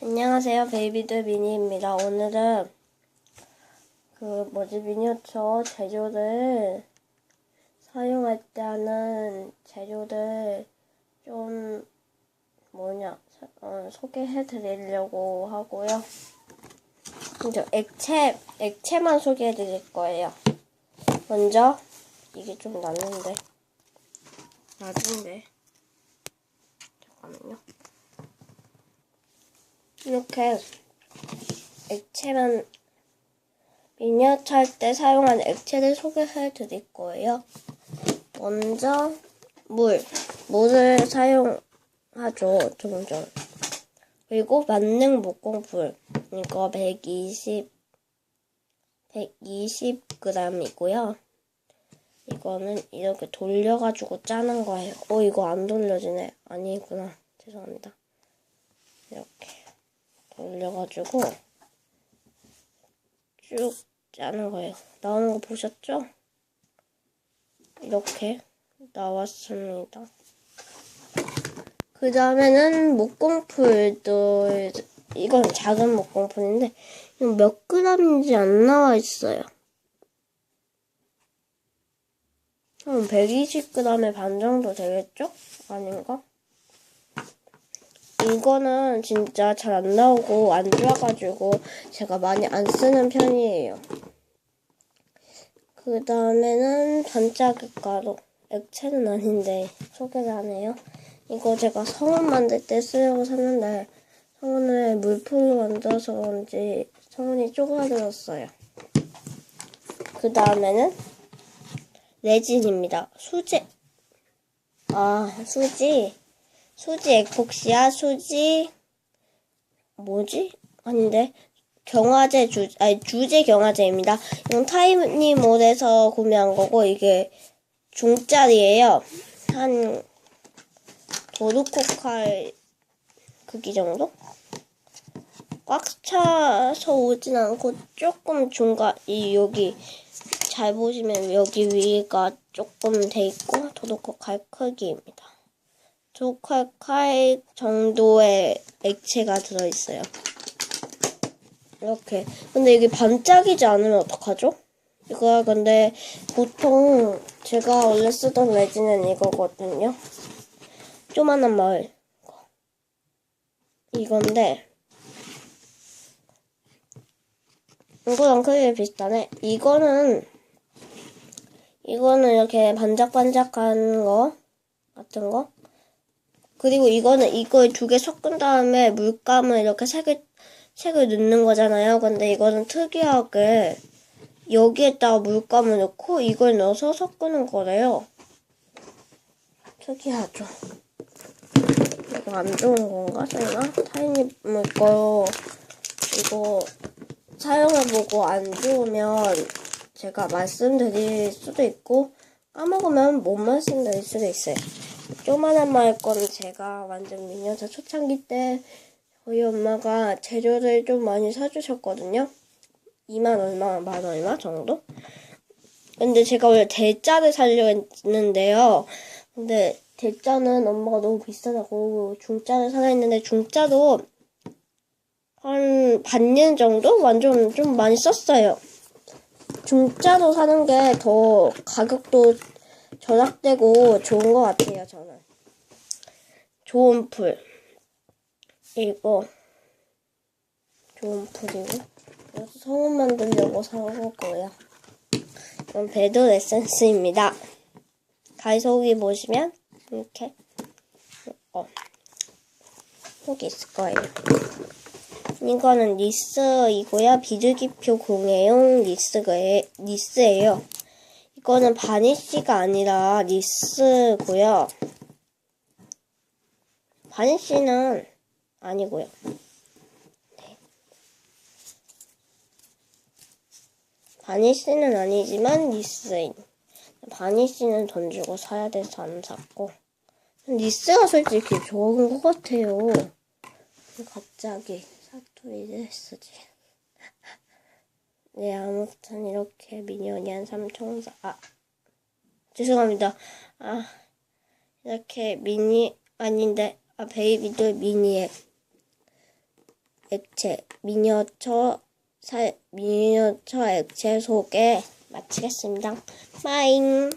안녕하세요. 베이비들 미니입니다. 오늘은 그 뭐지 미니어처 재료를 사용할 때 하는 재료를 좀 뭐냐 어, 소개해 드리려고 하고요. 먼저 액체 액체만 소개해 드릴 거예요. 먼저 이게 좀 낫는데 낮은데 잠깐만요. 이렇게 액체만 미니어처 할 때 사용한 액체를 소개해 드릴 거예요. 먼저 물, 물을 사용하죠, 종종. 그리고 만능 목공풀, 이거 120, 120g이고요. 이거는 이렇게 돌려가지고 짜는 거예요. 어, 이거 안 돌려지네. 아니구나. 죄송합니다. 이렇게. 올려가지고 쭉 짜는 거예요. 나오는 거 보셨죠? 이렇게 나왔습니다. 그 다음에는 목공풀도 이건 작은 목공풀인데 이건 몇 그램인지 안 나와 있어요. 한 120g의 반 정도 되겠죠? 아닌가? 이거는 진짜 잘 안 나오고 안 좋아가지고 제가 많이 안 쓰는 편이에요. 그 다음에는 반짝이 가루. 액체는 아닌데 소개를 하네요. 이거 제가 성운 만들 때 쓰려고 샀는데 성운을 물풀로 만들어서 그런지 성운이 쪼그라들었어요. 그 다음에는 레진입니다. 수제. 아, 수지. 수지 에폭시아, 수지, 뭐지? 아닌데. 경화제 주, 아니, 주제 경화제입니다. 이건 타이니몰에서 구매한 거고, 이게 중짜리예요 한, 도르코칼 크기 정도? 꽉 차서 오진 않고, 조금 중간, 이, 여기, 잘 보시면 여기 위가 조금 돼 있고, 도르코칼 크기입니다. 두 칼칼 정도의 액체가 들어있어요. 이렇게. 근데 이게 반짝이지 않으면 어떡하죠? 이거 근데 보통 제가 원래 쓰던 레진은 이거거든요. 조만한 마을. 이건데 이거랑 크게 비슷하네. 이거는 이거는 이렇게 반짝반짝한 거 같은 거 그리고 이거는 이걸 두 개 섞은 다음에 물감을 이렇게 색을, 색을 넣는 거잖아요. 근데 이거는 특이하게 여기에다가 물감을 넣고 이걸 넣어서 섞는 거래요. 특이하죠. 이거 안 좋은 건가, 설마? 타이니물 거 이거 사용해보고 안 좋으면 제가 말씀드릴 수도 있고 까먹으면 못 말씀드릴 수도 있어요. 조만한 말 거는 제가 완전 미녀자 초창기 때 저희 엄마가 재료를 좀 많이 사주셨거든요. 2만 얼마, 만 얼마 정도? 근데 제가 원래 대짜를 사려고 했는데요. 근데 대짜는 엄마가 너무 비싸다고 중짜를 사려 했는데 중짜도 한 반년 정도? 완전 좀 많이 썼어요. 중짜로 사는 게 더 가격도 절약되고 좋은 것 같아요, 저는. 좋은 풀. 이거. 좋은 풀이고. 그래서 성운 만들려고 사온 거예요. 이건 배드 에센스입니다. 가이소기 보시면, 이렇게, 어, 속이 있을 거예요. 이거는 니스이고요. 비둘기표 공예용 니스가, 니스예요. 이거는 바니쉬가 아니라 니스고요. 바니쉬는 아니고요. 네. 바니쉬는 아니지만 니스인. 바니쉬는 돈 주고 사야 돼서 안 샀고. 니스가 솔직히 좋은 것 같아요. 갑자기 사투리를 쓰지. 네, 아무튼 이렇게 미니언이 한 삼총사, 아, 죄송합니다. 아, 이렇게 미니, 아닌데, 아, 베이비들 미니에 액체, 미니어처, 살, 미니어처 액체 소개 마치겠습니다. 빠잉!